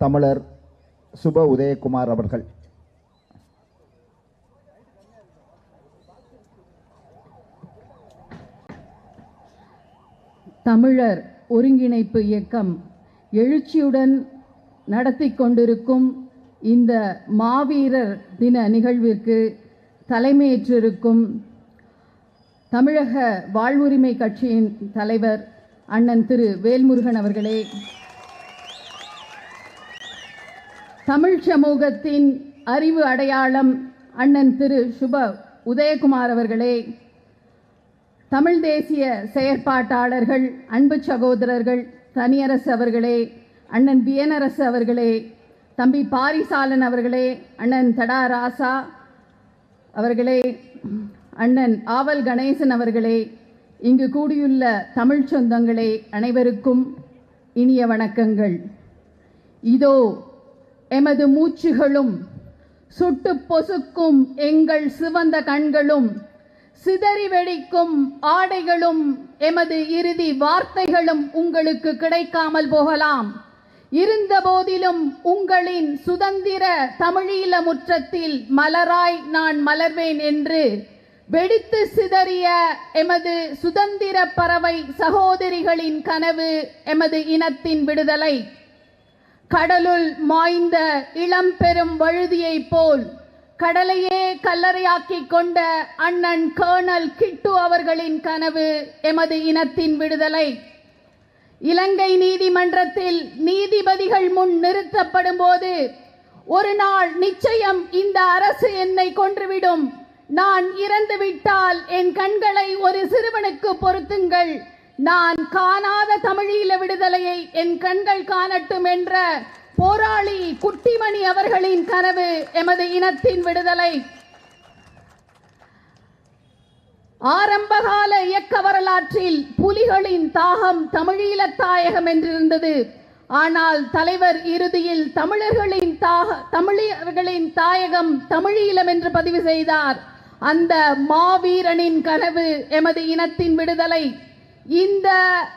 தமிழர் சுப உதயகுமார் அவர்கள். தமிழர் ஒருங்கிணைப்பு இயக்கம் எழுச்சியுடன் நடத்தி கொண்டிருக்கும் இந்த மாவீரர் தின நிகழ்விற்கு தலைமையேற்றிருக்கும் தமிழக வாழ்வுரிமை கட்சியின் தலைவர் அண்ணன் திரு வேல்முருகன் அவர்களே தமிழ் சமூகத்தின் அறிவு அடையாளம் அண்ணன் திரு சுப உதயகுமார் அவர்களே தமிழ் தேசிய செயற்பாட்டாளர்கள் அன்பு சகோதரர்கள் தனியரசு அவர்களே அண்ணன் வியனரசு அவர்களே தம்பி பாரிசாலன் அவர்களே அண்ணன் தடா ராசா அவர்களே அண்ணன் ஆவல் கணேசன் அவர்களே இங்கு கூடியுள்ள தமிழ் சொந்தங்களே அனைவருக்கும் இனிய வணக்கங்கள். இதோ எமது மூச்சுகளும் சுட்டு பொசுக்கும் எங்கள் சிவந்த கண்களும் சிதறி வெடிக்கும் ஆடைகளும் எமது இறுதி வார்த்தைகளும் உங்களுக்கு கிடைக்காமல் போகலாம். இருந்த போதிலும் உங்களின் சுதந்திர தமிழீழ முற்றத்தில் மலராய் நான் மலர்வேன் என்று வெடித்து சிதறிய எமது சுதந்திர பறவை சகோதரிகளின் கனவு எமது இனத்தின் விடுதலை. கடலுள் மாய்ந்த இளம் பெரும் வழுதியைப் போல் கடலையே கல்லறையாக்கி கொண்ட அண்ணன் கர்னல் கிட்டு அவர்களின் கனவு எமது இனத்தின் விடுதலை. இலங்கை நீதிமன்றத்தில் நீதிபதிகள் முன் நிறுத்தப்படும் போது ஒரு நாள் நிச்சயம் இந்த அரசு என்னை கொன்றுவிடும். நான் இறந்துவிட்டால் என் கண்களை ஒரு சிறுவனுக்கு பொருத்துங்கள். நான் காணாத தமிழீழ விடுதலையை என் கண்கள் காணட்டும் என்ற போராளி குட்டிமணி அவர்களின் கனவு எமது இனத்தின் விடுதலை. ஆரம்பகால இயக்க வரலாற்றில் புலிகளின் தாகம் தமிழீழ தாயகம் என்றிருந்தது. ஆனால் தலைவர் இறுதியில் தமிழர்களின் தாக தமிழர்களின் தாயகம் தமிழீழம் என்று பதிவு செய்தார். அந்த மாவீரனின் கனவு எமது இனத்தின் விடுதலை. இந்த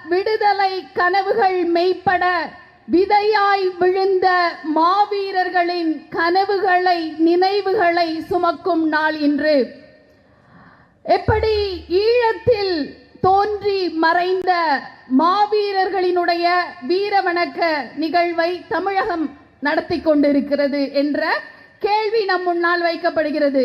விடுதலை கனவுகள் மெய்ப்பட விதையாய் விழுந்த மாவீரர்களின் கனவுகளை நினைவுகளை சுமக்கும் நாள் இன்று. எப்படி ஈழத்தில் தோன்றி மறைந்த மாவீரர்களினுடைய வீரவணக்க நிகழ்வை தமிழகம் நடத்தி கொண்டிருக்கிறது என்ற கேள்வி நம் முன்னால் வைக்கப்படுகிறது.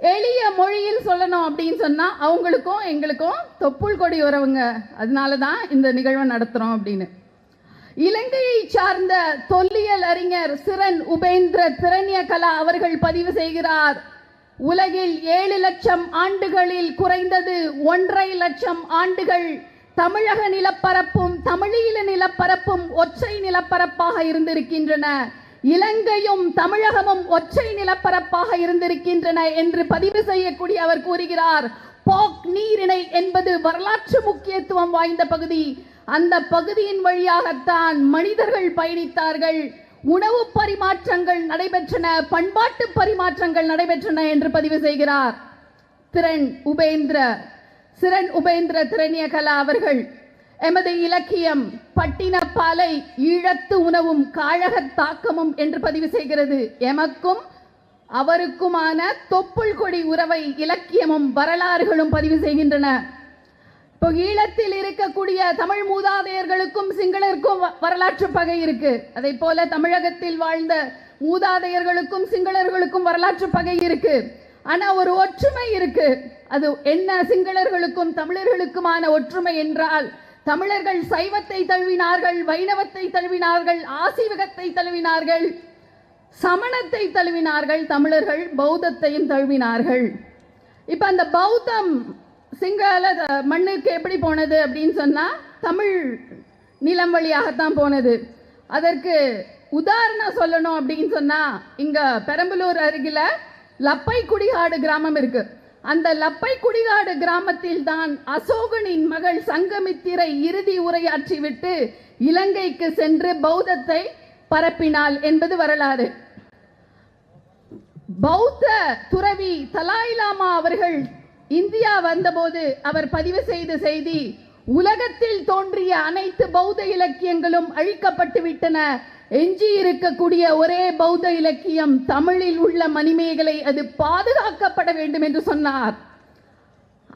எளிய மொழியில் சொல்லணும் அப்படின்னு சொன்னால் அவங்களுக்கும் எங்களுக்கும் தொப்புள் கொடி உறவுங்க. அதனால தான் இந்த நிகழ்வை நடத்துகிறோம் அப்படின்னு. இலங்கையை சார்ந்த தொல்லியல் அறிஞர் சிறன் உபேந்திர திரண்ய கலா அவர்கள் பதிவு செய்கிறார். உலகில் ஏழு லட்சம் ஆண்டுகளில் குறைந்தது ஒன்றரை லட்சம் ஆண்டுகள் தமிழக நிலப்பரப்பும் தமிழீழ நிலப்பரப்பும் ஒற்றை நிலப்பரப்பாக இருந்திருக்கின்றன. இலங்கையும் தமிழகமும் ஒற்றை நிலப்பரப்பாக இருந்திருக்கின்றன என்று பதிவு செய்யக்கூடிய அவர் கூறுகிறார். போக் நீரிணை என்பது வரலாற்று முக்கியத்துவம் வாய்ந்த பகுதி. அந்த பகுதியின் வழியாகத்தான் மனிதர்கள் பயணித்தார்கள். உணவு பரிமாற்றங்கள் நடைபெற்றன பண்பாட்டு பரிமாற்றங்கள் நடைபெற்றன என்று பதிவு செய்கிறார். திறன் உபேந்திர சிறன் உபேந்திர திறனியகலா அவர்கள். எமது இலக்கியம் பட்டினப்பாலை ஈழத்து உணவும் காழக தாக்கமும் என்று பதிவு செய்கிறது. எமக்கும் அவருக்குமான தொப்புள் கொடி உறவை இலக்கியமும் வரலாறுகளும் பதிவு செய்கின்றன. இப்போ ஈழத்தில் இருக்கக்கூடிய தமிழ் மூதாதையர்களுக்கும் சிங்களருக்கும் வ- வரலாற்று பகை இருக்கு. அதே போல தமிழகத்தில் வாழ்ந்த மூதாதையர்களுக்கும் சிங்களர்களுக்கும் வரலாற்று பகை இருக்கு. ஆனா ஒரு ஒற்றுமை இருக்கு. அது என்ன சிங்களர்களுக்கும் தமிழர்களுக்குமான ஒற்றுமை என்றால் தமிழர்கள் சைவத்தை தழுவினார்கள் வைணவத்தை தழுவினார்கள் ஆசீவகத்தை தழுவினார்கள் சமணத்தை தழுவினார்கள் தமிழர்கள் பௌத்தத்தையும் தழுவினார்கள். இப்ப அந்த பௌத்தம் சிங்கள மண்ணுக்கு எப்படி போனது அப்படின்னு சொன்னா தமிழ் நிலம் வழியாகத்தான் போனது. அதற்கு உதாரணம் சொல்லணும் அப்படின்னு சொன்னா இங்க பெரம்பலூர் அருகில லப்பை குடிகாடு கிராமம் இருக்கு. அந்த லப்பை குடிகாடு கிராமத்தில் தான் அசோகனின் மகள் சங்கமித்திரை இறுதி உரையாற்றிவிட்டு இலங்கைக்கு சென்று பௌத்தத்தை பரப்பினாள் என்பது வரலாறு. பௌத்த துறவி தலாய்லாமா அவர்கள் இந்தியா வந்தபோது அவர் பதிவு செய்த செய்தி உலகத்தில் தோன்றிய அனைத்து பௌத்த இலக்கியங்களும் அழிக்கப்பட்டு விட்டன. எஞ்சி இருக்கக்கூடிய ஒரே பௌத்த இலக்கியம் தமிழில் உள்ள மணிமேகலை அது பாதுகாக்கப்பட வேண்டும் என்று சொன்னார்.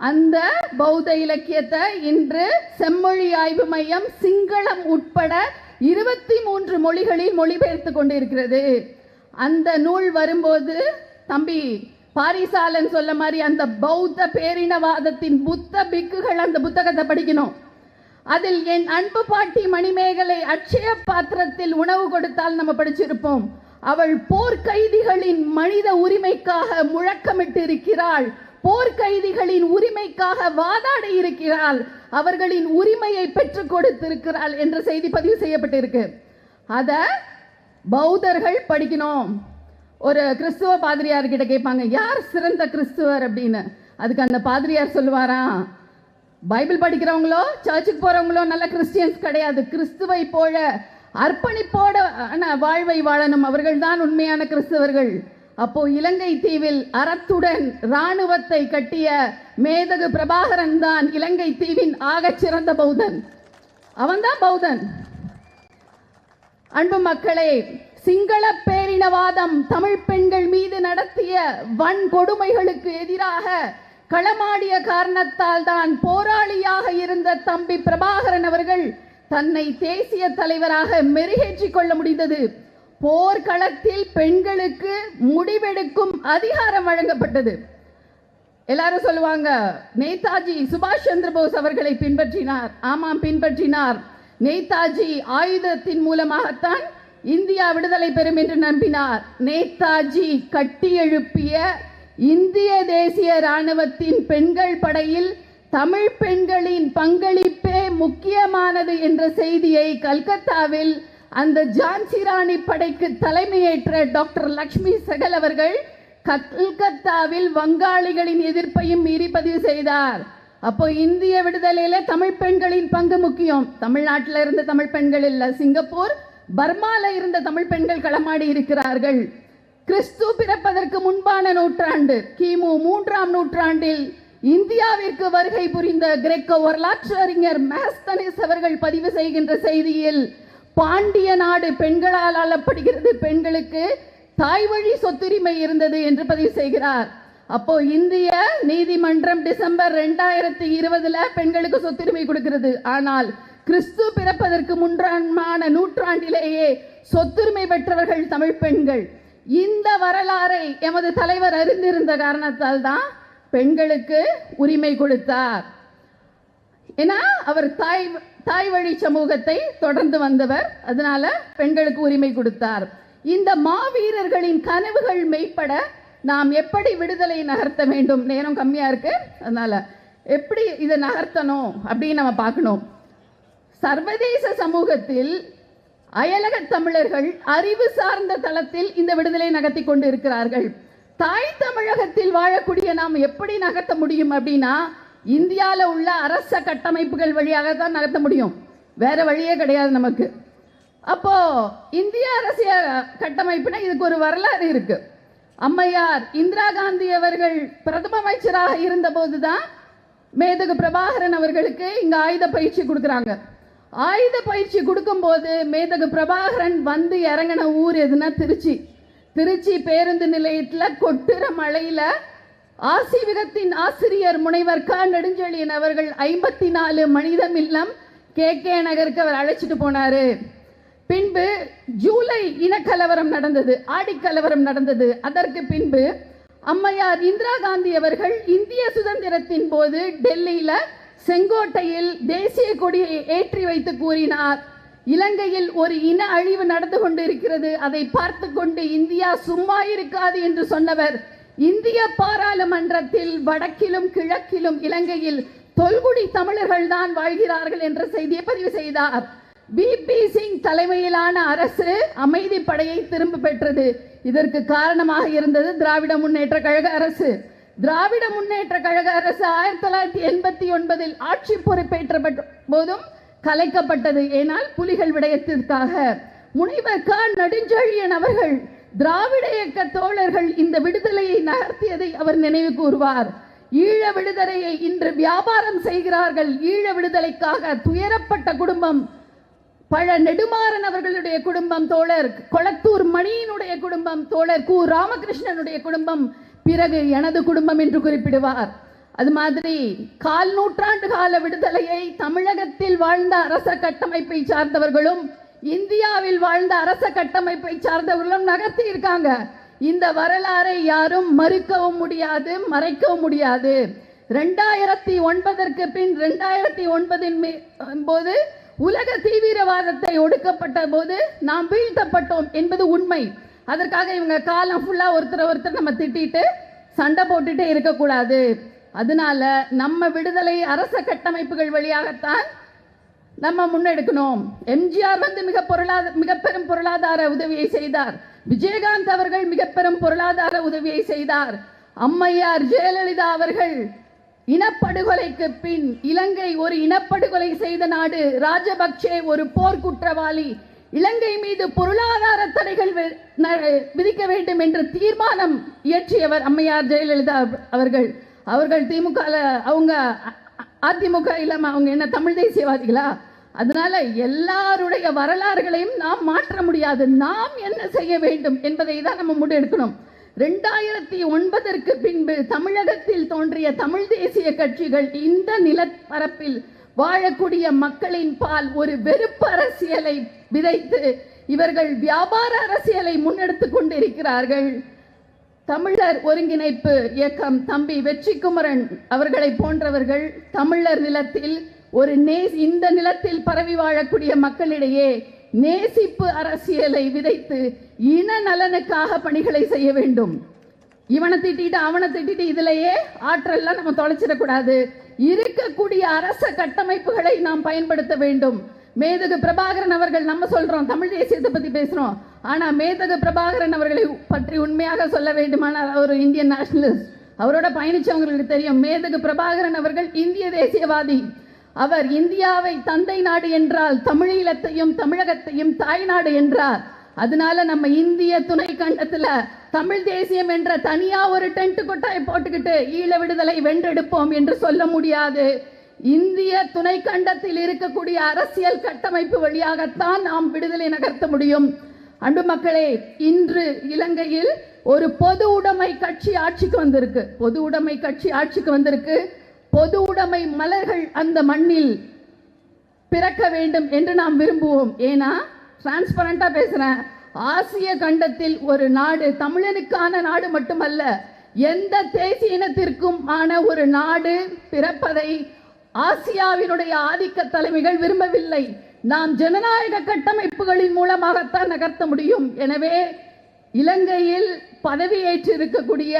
அந்த பௌத்த இலக்கியத்தை இன்று செம்மொழி ஆய்வு மையம் சிங்களம் உட்பட இருபத்தி மூன்று மொழிகளில் மொழிபெயர்த்து கொண்டிருக்கிறது. அந்த நூல் வரும்போது தம்பி பாரிசாலன் சொல்ல மாதிரி அந்த பௌத்த பேரினவாதத்தின் புத்த பிக்குகள் அந்த புத்தகத்தை படிக்கணும். அதில் என் அன்பு பாட்டி மணிமேகலை அட்சய பாத்திரத்தில் உணவு கொடுத்தால் நம்ம படிச்சிருப்போம். அவள் போர்க்கைதிகளின் மனித உரிமைக்காக முழக்கமிட்டு இருக்கிறாள் போர்க்கைதிகளின் உரிமைக்காக வாதாடி இருக்கிறாள். அவர்களின் உரிமையை பெற்றுக் கொடுத்திருக்கிறாள் என்ற செய்தி பதிவு செய்யப்பட்டிருக்கு. அத பௌத்தர்கள் படிக்கணும். ஒரு கிறிஸ்துவ பாதிரியார்கிட்ட கேட்பாங்க யார் சிறந்த கிறிஸ்துவர்? அப்படின்னு. அதுக்கு அந்த பாதிரியார் சொல்லுவாராம் பைபிள் படிக்கிறவங்களோ சர்ச்சுக்கு போகிறவங்களோ நல்ல கிறிஸ்டியன்ஸ் கிடையாது. கிறிஸ்துவை போல அர்ப்பணிப்போட ஆன வாழ்வை வாழணும் அவர்கள்தான் உண்மையான கிறிஸ்தவர்கள். அப்போ இலங்கை தீவில் அறத்துடன் இராணுவத்தை கட்டிய மேதகு பிரபாகரன் தான் இலங்கை தீவின் ஆகச் சிறந்த பௌத்தன். அவன்தான் பௌத்தன். அன்பு மக்களே சிங்கள பேரினவாதம் தமிழ் பெண்கள் மீது நடத்திய வன் கொடுமைகளுக்கு எதிராக களமாடிய காரணத்தால் தான் போராளியாக இருந்த தம்பி பிரபாகரன் அவர்கள் தன்னை தேசிய தலைவராக மெருகேற்றிக் கொள்ள முடிந்தது. போர்க்களத்தில் பெண்களுக்கு முடிவெடுக்கும் அதிகாரம் வழங்கப்பட்டது. எல்லாரும் சொல்லுவாங்க நேதாஜி சுபாஷ் சந்திர போஸ் அவர்களை பின்பற்றினார். ஆமாம் பின்பற்றினார். நேதாஜி ஆயுதத்தின் மூலமாகத்தான் இந்தியா விடுதலை பெறும் என்று நம்பினார். நேதாஜி கட்டியெழுப்பிய இந்திய தேசிய இராணுவத்தின் பெண்கள் படையில் தமிழ் பெண்களின் பங்களிப்பே முக்கியமானது என்ற செய்தியை கல்கத்தாவில் அந்த ஜான்சி ராணி படைக்கு தலைமையேற்ற டாக்டர் லக்ஷ்மி செகல் அவர்கள் கல்கத்தாவில் வங்காளிகளின் எதிர்ப்பையும் மீறி பதிவு செய்தார். அப்போ இந்திய விடுதலையில தமிழ் பெண்களின் பங்கு முக்கியம். தமிழ்நாட்டில் இருந்த தமிழ் பெண்கள் இல்ல. சிங்கப்பூர் பர்மால இருந்த தமிழ் பெண்கள் களமாடி இருக்கிறார்கள். கிறிஸ்து பிறப்பதற்கு முன்பான நூற்றாண்டு கிமு மூன்றாம் நூற்றாண்டில் இந்தியாவிற்கு வருகை புரிந்த கிரேக்க வரலாற்று அறிஞர் மேஸ்தனிஸ் அவர்கள் பதிவு செய்கின்ற செய்தியில் பாண்டிய நாடு பெண்களால் ஆளப்படுகிறது பெண்களுக்கு தாய் வழி சொத்துரிமை இருந்தது என்று பதிவு செய்கிறார். அப்போ இந்திய நீதிமன்றம் டிசம்பர் ரெண்டாயிரத்தி இருபதுல பெண்களுக்கு சொத்துரிமை கொடுக்கிறது. ஆனால் கிறிஸ்து பிறப்பதற்கு முன்றான நூற்றாண்டிலேயே சொத்துரிமை பெற்றவர்கள் தமிழ் பெண்கள். இந்த வரலாறை எமது தலைவர் அறிந்திருந்த காரணத்தால் தான் பெண்களுக்கு உரிமை கொடுத்தார். ஏன்னா அவர் தாய் தாய் வழி சமூகத்தை தொடர்ந்து வந்தவர். அதனால பெண்களுக்கு உரிமை கொடுத்தார். இந்த மாவீரர்களின் கனவுகள் மெய்ப்பட நாம் எப்படி விடுதலை நகர்த்த வேண்டும்? நேரம் கம்மியா இருக்கு. அதனால எப்படி இதை நகர்த்தணும் அப்படின்னு நம்ம பார்க்கணும். சர்வதேச சமூகத்தில் அயலக தமிழர்கள் அறிவு சார்ந்த தளத்தில் இந்த விடுதலை நகர்த்தி கொண்டு இருக்கிறார்கள் தாய் தமிழகத்தில் வாழக்கூடிய நாம் எப்படி நகர்த்த முடியும் அப்படின்னா இந்தியாவில் உள்ள அரச கட்டமைப்புகள் வழியாக தான் நகர்த்த முடியும். வேற வழியே கிடையாது நமக்கு. அப்போ இந்திய அரசியல் கட்டமைப்புனா இதுக்கு ஒரு வரலாறு இருக்கு. அம்மையார் இந்திரா காந்தி அவர்கள் பிரதம அமைச்சராக இருந்தபோது தான் மேதகு பிரபாகரன் அவர்களுக்கு இங்க ஆயுத பயிற்சி கொடுக்குறாங்க. ஆயுத பயிற்சி கொடுக்கும்போது மேதகு பிரபாகரன் வந்து இறங்கின ஊர் எதுனா திருச்சி. திருச்சி பேருந்து நிலையத்தில் கொட்டுற மழையில் ஆசிவிகத்தின் ஆசிரியர் முனைவர் க. நெடுஞ்செழியன் அவர்கள் ஐம்பத்தி நாலு மனிதம் இல்லம் கே. கே. நகருக்கு அவர் அழைச்சிட்டு போனாரு. பின்பு ஜூலை இனக்கலவரம் நடந்தது ஆடிக்கலவரம் நடந்தது. அதற்கு பின்பு அம்மையார் இந்திரா காந்தி அவர்கள் இந்திய சுதந்திரத்தின் போது டெல்லியில செங்கோட்டையில் தேசிய கொடியை ஏற்றி வைத்து கூறினார். இலங்கையில் ஒரு இன அழிவு நடந்து கொண்டிருக்கிறது. அதை பார்த்து கொண்டு இந்தியா சும்மா இருக்காது என்று சொன்னவர். இந்திய பாராளுமன்றத்தில் வடக்கிலும் கிழக்கிலும் இலங்கையில் தொல்குடி தமிழர்கள் தான் வாழ்கிறார்கள் என்ற செய்தியை பதிவு செய்தார். பிபி சிங் தலைமையிலான அரசு அமைதி படையை திரும்ப பெற்றது. இதற்கு காரணமாக இருந்தது திராவிட முன்னேற்ற கழக அரசு. திராவிட முன்னேற்ற கழக அரசு ஆயிரத்தி தொள்ளாயிரத்தி எண்பத்தி ஒன்பதில் ஆட்சி பொறுப்பேற்ற போதும் கலைக்கப்பட்டது. ஏனால் புலிகள் விடயத்திற்காக. முனைவர் க. நெடுஞ்செழியன் அவர்கள் திராவிட இயக்க தோழர்கள் இந்த விடுதலையை நகர்த்தியதை அவர் நினைவு கூறுவார் ஈழ விடுதலையை இன்று வியாபாரம் செய்கிறார்கள். ஈழ விடுதலைக்காக துயரப்பட்ட குடும்பம். பழ நெடுமாறன் அவர்களுடைய குடும்பம் தோழர். கொளத்தூர் மணியினுடைய குடும்பம் தோழர். கு. ராமகிருஷ்ணனுடைய குடும்பம். பிறகு எனது குடும்பம் என்று குறிப்பிடுவார். அது மாதிரி கால் நூற்றாண்டு கால விடுதலையை தமிழகத்தில் வாழ்ந்த அரச கட்டமைப்பை சார்ந்தவர்களும் இந்தியாவில் வாழ்ந்த அரச கட்டமைப்பை சார்ந்தவர்களும் நகர்த்தி இருக்காங்க. இந்த வரலாறை யாரும் மறுக்கவும் முடியாது மறைக்கவும் முடியாது. ரெண்டாயிரத்தி ஒன்பதற்கு பின் ரெண்டாயிரத்தி ஒன்பதின் போது உலக தீவிரவாதத்தை ஒடுக்கப்பட்ட போது நாம் வீழ்த்தப்பட்டோம் என்பது உண்மை. அதற்காக இவங்க காலம் ஃபுல்லாக ஒருத்தர் ஒருத்தர் நம்ம திட்டிட்டு சண்டை போட்டுட்டே இருக்கக்கூடாது. அதனால நம்ம விடுதலை அரச கட்டமைப்புகள் வழியாகத்தான் நம்ம முன்னெடுக்கணும். எம்ஜிஆர் வந்து மிக பொருளாதார மிக பெரும் பொருளாதார உதவியை செய்தார். விஜயகாந்த் அவர்கள் மிக பெரும் பொருளாதார உதவியை செய்தார். அம்மையார் ஜெயலலிதா அவர்கள் இனப்படுகொலைக்கு பின் இலங்கை ஒரு இனப்படுகொலை செய்த நாடு. ராஜபக்சே ஒரு போர்க்குற்றவாளி. இலங்கை மீது பொருளாதார தடைகள் விதிக்க வேண்டும் என்று தீர்மானம் இயற்றியவர் அம்மையார் ஜெயலலிதா அவர்கள். அவர்கள் திமுக அவங்க அதிமுக இல்லாம அவங்க என்ன தமிழ் தேசியவாதிகளா? அதனால எல்லாருடைய வரலாறுகளையும் நாம் மாற்ற முடியாது. நாம் என்ன செய்ய வேண்டும் என்பதை தான் நம்ம முன்னெடுக்கணும் ரெண்டாயிரத்தி ஒன்பதற்கு பின்பு தமிழகத்தில் தோன்றிய தமிழ் தேசிய கட்சிகள் இந்த நிலப்பரப்பில் வாழக்கூடிய மக்களின் பால் ஒரு வெறுப்பு அரசியலை விதைத்து இவர்கள் வியாபார அரசியலை முன்னெடுத்துக் கொண்டிருக்கிறார்கள். தமிழர் ஒருங்கிணைப்பு இயக்கம் தம்பி வெற்றி குமரன் அவர்களை போன்றவர்கள் தமிழர் நிலத்தில் ஒரு நே இந்த நிலத்தில் பரவி வாழக்கூடிய மக்களிடையே நேசிப்பு அரசியலை விதைத்து இன நலனுக்காக பணிகளை செய்ய வேண்டும். இவனை திட்டிட்டு அவனை திட்டிட்டு இதுலயே ஆற்றல்லாம் நம்ம தொலைச்சிடக்கூடாது. இருக்கக்கூடிய அரச கட்டமைப்புகளை நாம் பயன்படுத்த வேண்டும். மேதகு பிரபாகரன் அவர்கள் நம்ம சொல்றோம் தமிழ் தேசியத்தை பத்தி பேசுறோம். ஆனா மேதகு பிரபாகரன் அவர்களை பற்றி உண்மையாக சொல்ல வேண்டுமானால் அவர் இந்தியன் நேஷனலிஸ்ட். அவரோட பயணிச்சவங்களுக்கு தெரியும் மேதகு பிரபாகரன் அவர்கள் இந்திய தேசியவாதி. அவர் இந்தியாவை தந்தை நாடு என்றால் தமிழீழத்தையும் தமிழகத்தையும் தாய்நாடு என்றார். அதனால நம்ம இந்திய துணை கண்டத்துல தமிழ் தேசியம் என்ற தனியா ஒரு டென்ட் கொட்டாய் போட்டுக்கிட்டு ஈழ விடுதலை வென்றெடுப்போம் என்று சொல்ல முடியாது. இந்திய துணை கண்டத்தில் இருக்கக்கூடிய அரசியல் கட்டமைப்பு வழியாகத்தான் நாம் விடுதலை நகர்த்த முடியும். அன்பு மக்களே இன்று இலங்கையில் ஒரு பொது உடைமை கட்சி ஆட்சிக்கு வந்திருக்கு. பொது உடைமை கட்சி ஆட்சிக்கு வந்திருக்கு. பொது உடைமை மலர்கள் அந்த மண்ணில் பிறக்க வேண்டும் என்று நாம் விரும்புவோம். ஏன்னா டிரான்ஸ்பரண்டாக பேசுறேன். ஆசிய கண்டத்தில் ஒரு நாடு தமிழனுக்கான நாடு மட்டுமல்ல எந்த தேசிய இனத்திற்கும் ஆன ஒரு நாடு பிறப்பதை ஆசியாவினுடைய ஆதிக்க தலைமைகள் விரும்பவில்லை. நாம் ஜனநாயக கட்டமைப்புகளின் மூலமாகத்தான் நகர்த்த முடியும். எனவே இலங்கையில் பதவியேற்று இருக்கக்கூடிய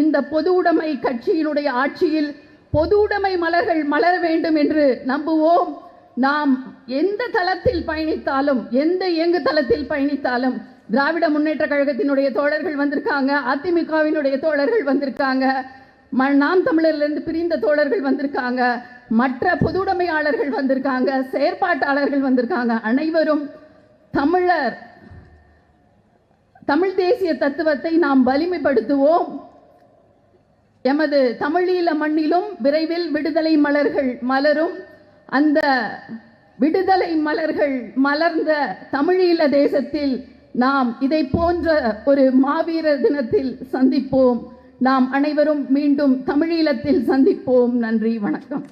இந்த பொது உடைமை கட்சியினுடைய ஆட்சியில் பொது உடைமை மலர்கள் மலர வேண்டும் என்று நம்புவோம். நாம் எந்த தளத்தில் பயணித்தாலும் எந்த இயங்கு தளத்தில் பயணித்தாலும் திராவிட முன்னேற்ற கழகத்தினுடைய தோழர்கள் வந்திருக்காங்க அதிமுகவினுடைய தோழர்கள் வந்திருக்காங்க நாம் தமிழர்லேருந்து பிரிந்த தோழர்கள் வந்திருக்காங்க மற்ற பொதுவுடைமையாளர்கள் வந்திருக்காங்க செயற்பாட்டாளர்கள் வந்திருக்காங்க அனைவரும் தமிழர் தமிழ் தேசிய தத்துவத்தை நாம் வலிமைப்படுத்துவோம். எமது தமிழீழ மண்ணிலும் விரைவில் விடுதலை மலர்கள் மலரும். அந்த விடுதலை மலர்கள் மலர்ந்த தமிழீழ தேசத்தில் நாம் இதை போன்ற ஒரு மாவீரர் தினத்தில் சந்திப்போம். நாம் அனைவரும் மீண்டும் தமிழீழத்தில் சந்திப்போம். நன்றி வணக்கம்.